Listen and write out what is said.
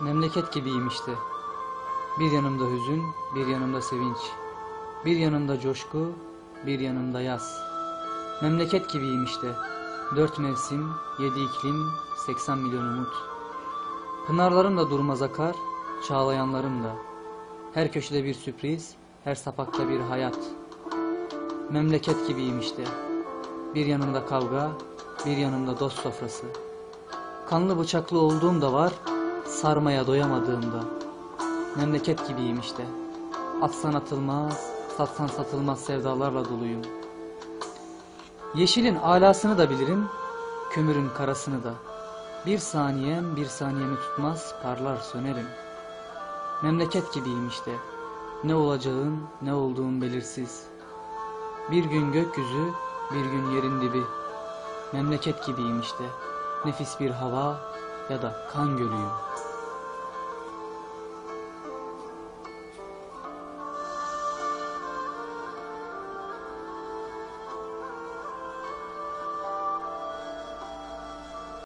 Memleket gibiyim işte. Bir yanımda hüzün, bir yanımda sevinç. Bir yanımda coşku, bir yanımda yaz. Memleket gibiyim işte. Dört mevsim, yedi iklim, seksen milyon umut. Pınarlarım da durmaz akar, çağlayanlarım da. Her köşede bir sürpriz, her sapakta bir hayat. Memleket gibiyim işte. Bir yanımda kavga, bir yanımda dost sofrası. Kanlı bıçaklı olduğum da var, sarmaya doyamadığımda. Memleket gibiyim işte. Atsan atılmaz, satsan satılmaz sevdalarla doluyum. Yeşilin alasını da bilirim, kömürün karasını da. Bir saniyem bir saniyemi tutmaz, parlar sönerim. Memleket gibiyim işte. Ne olacağın, ne olduğun belirsiz. Bir gün gökyüzü, bir gün yerin dibi. Memleket gibiyim işte. Nefis bir hava ya da kan gölüyüm.